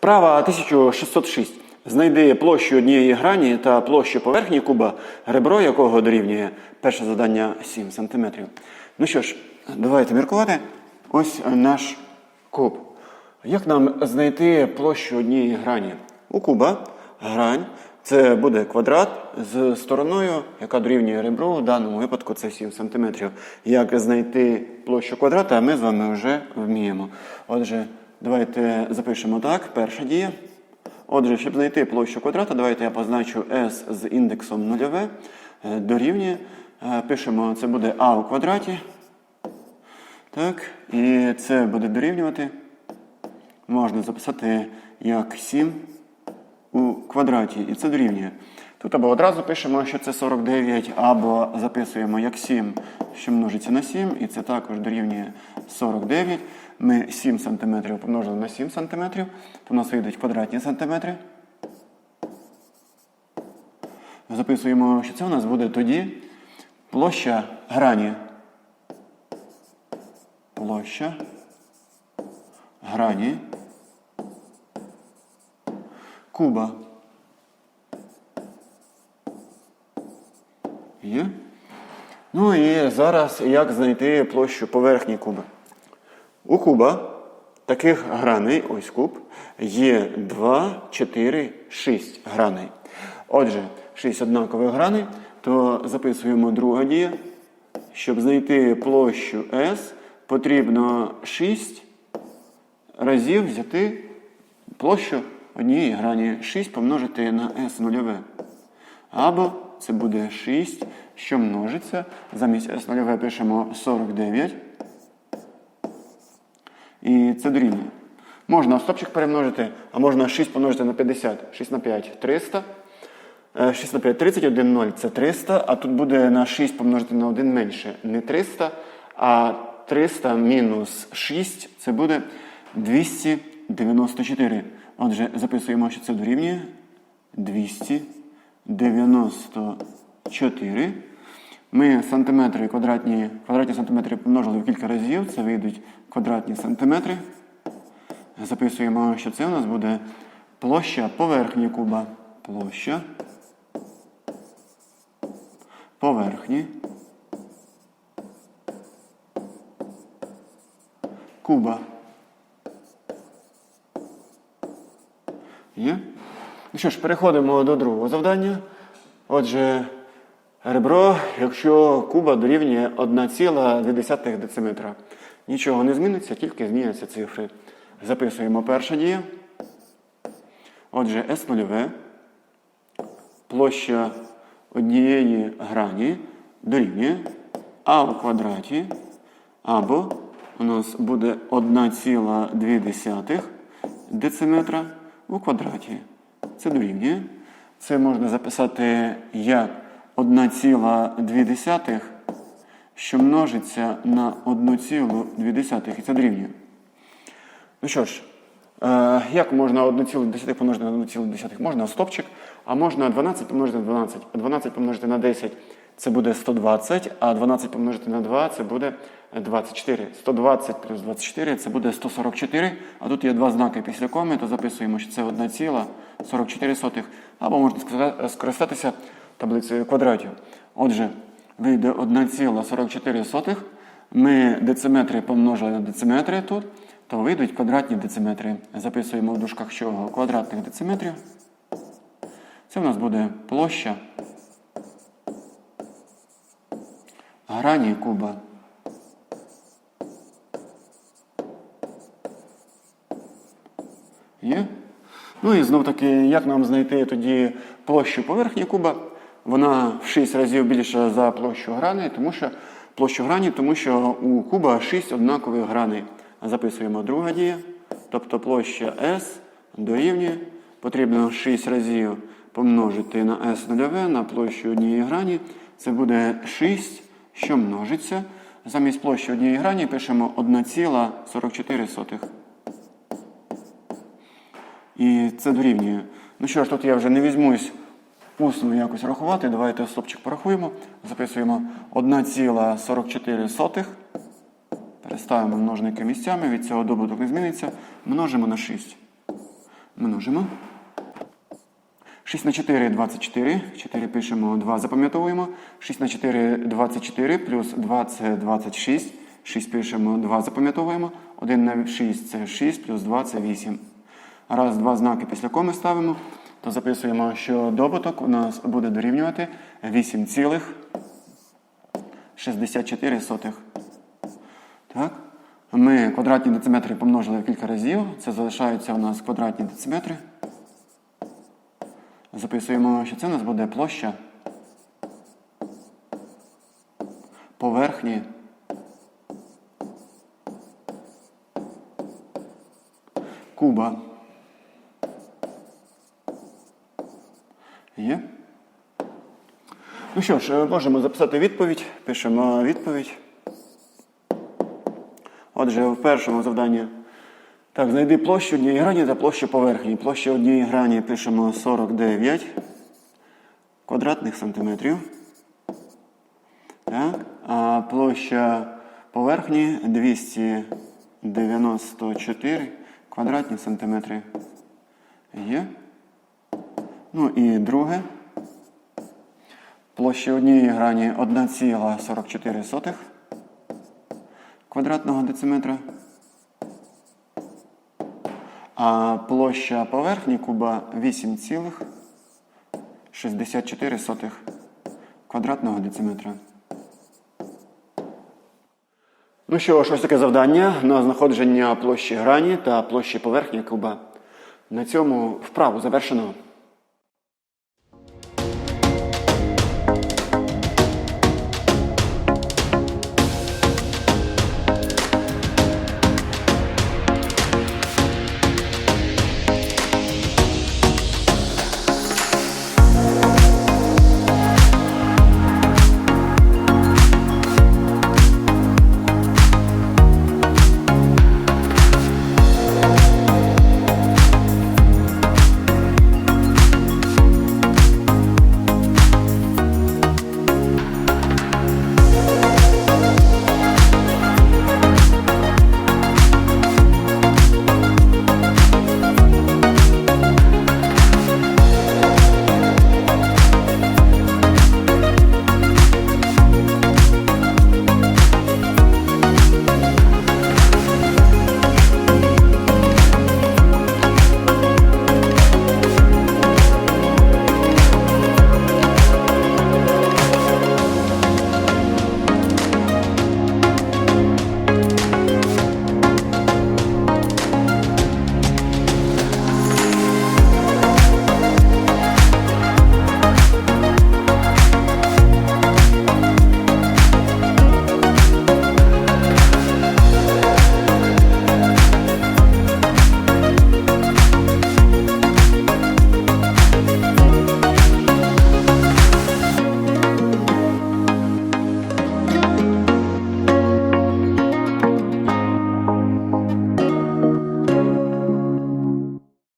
Вправа 1606. Знайди площу однієї грані та площу поверхні куба, ребро якого дорівнює перше завдання 7 см. Ну що ж, давайте міркувати. Ось наш куб. Як нам знайти площу однієї грані? У куба грань це буде квадрат з стороною, яка дорівнює ребру, в даному випадку це 7 см. Як знайти площу квадрата, ми з вами вже вміємо. Отже, давайте запишемо так. Перша дія. Отже, щоб знайти площу квадрата, давайте я позначу S з індексом нульове е, дорівнює. Е, Пишемо, це буде А у квадраті. Так, і це буде дорівнювати. Можна записати як 7 у квадраті. І це дорівнює. Тут або одразу пишемо, що це 49, або записуємо як 7, що множиться на 7, і це також дорівнює 49. Ми 7 см помножили на 7 см, то у нас вийдуть квадратні сантиметри. Записуємо, що це у нас буде тоді площа грані. Площа грані куба. Є? Ну і зараз як знайти площу поверхні куба. У куба таких граней, ось куб, є 2, 4, 6 граней. Отже, 6 однакових граней, то записуємо друга дія. Щоб знайти площу S, потрібно 6 разів взяти площу однієї грані 6 помножити на S нульове. Або це буде 6, що множиться. Замість S нульове пишемо 49. І це дорівнює. Можна стопчик перемножити, а можна 6 помножити на 50. 6 на 5 300. Е, 6 на 5 31, 0 це 300, а тут буде на 6 помножити на 1 менше. Не 300, а 300 мінус 6 це буде 294. Отже, записуємо, що це дорівнює 294. Ми сантиметри квадратні, квадратні сантиметри помножили в кілька разів, це вийдуть квадратні сантиметри. Записуємо, що це у нас буде площа поверхні куба. Площа поверхні куба. Є? Що ж, переходимо до другого завдання. Отже, ребро, якщо куба дорівнює 1,2 дециметра. Нічого не зміниться, тільки зміняться цифри. Записуємо перша дія. Отже, S нульове. Площа однієї грані дорівнює А у квадраті або у нас буде 1,2 дециметра у квадраті. Це дорівнює. Це можна записати як 1,2, що множиться на 1,2. І це дорівнює. Ну що ж, е, як можна 1,10 помножити на 1,10? Можна стопчик, а можна 12 помножити на 12. 12 помножити на 10 це буде 120, а 12 помножити на 2 це буде 24. 120 плюс 24 це буде 144. А тут є два знаки після коми, то записуємо, що це 1,44. Або можна скористатися таблицею квадратів. Отже, вийде 1,44. Ми дециметри помножили на дециметри тут, то вийдуть квадратні дециметри. Записуємо в дужках чого? Квадратних дециметрів. Це в нас буде площа грані куба. Є? Ну і знов таки, як нам знайти тоді площу поверхні куба? Вона в 6 разів більша за площу грани, тому що площу грані, тому що у куба 6 однакових граней. Записуємо друга дія. Тобто площа S дорівнює. Потрібно 6 разів помножити на S нульове на площу однієї грані. Це буде 6, що множиться. Замість площі однієї грані пишемо 1,44. І це дорівнює. Ну що ж, тут я вже не візьмусь усно якось рахувати. Давайте стопчик порахуємо. Записуємо 1,44. Переставимо множники місцями, від цього добуток не зміниться. Множимо на 6. Множимо. 6 на 4 24. 4 пишемо, 2 запам'ятовуємо. 6 на 4 24, плюс 2 це 26. 6 пишемо, 2 запам'ятовуємо. 1 на 6 це 6, плюс 2 це 8. Раз, два знаки після коми ставимо, то записуємо, що добуток у нас буде дорівнювати 8,64. Так? Ми квадратні дециметри помножили в кілька разів. Це залишаються у нас квадратні дециметри. Записуємо, що це у нас буде площа поверхні куба. Є? Ну що ж, е, можемо записати відповідь. Пишемо відповідь. Отже, в першому завданні. Так, знайди площу однієї грані та площу поверхні. Площа однієї грані пишемо 49 квадратних сантиметрів. Так, а площа поверхні 294 квадратні сантиметри. Є. Ну і друге. Площа однієї грані 1,44 квадратного дециметра. А площа поверхні куба 8,64 квадратного дециметра. Ну що ж, ось таке завдання на знаходження площі грані та площі поверхні куба. На цьому вправу завершено.